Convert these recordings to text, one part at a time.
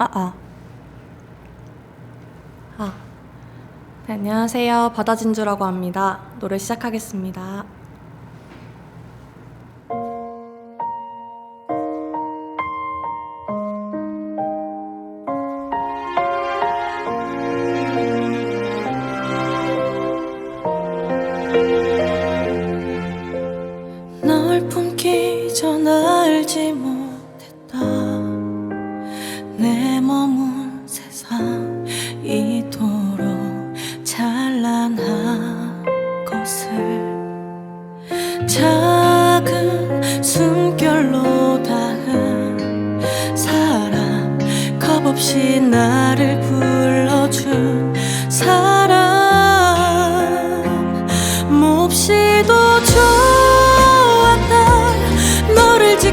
아, 아. 아. 네, 안녕하세요. 바다진주라고 합니다. 노래 시작하겠습니다. 널 품기 전 알지 못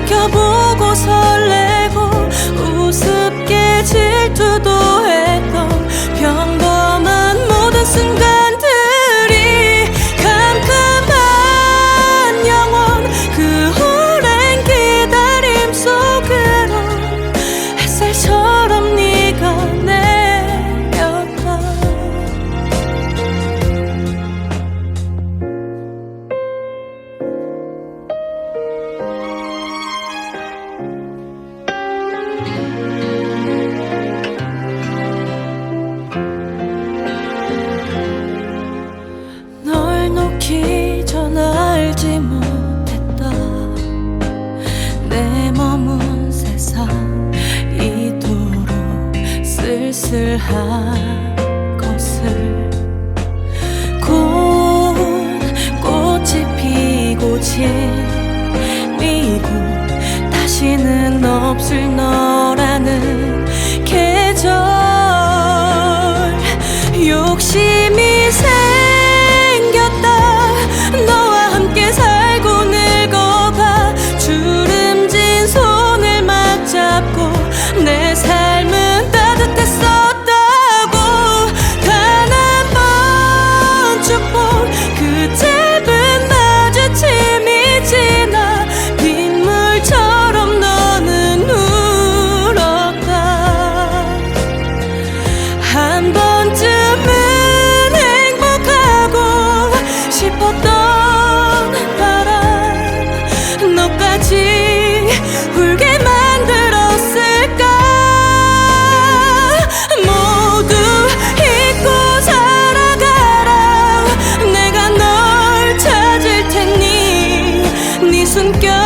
지켜보고 설레고 우습게 질투도 무엇을 한 것을 곧 꽃이 피고 지미고 다시는 없을 숨결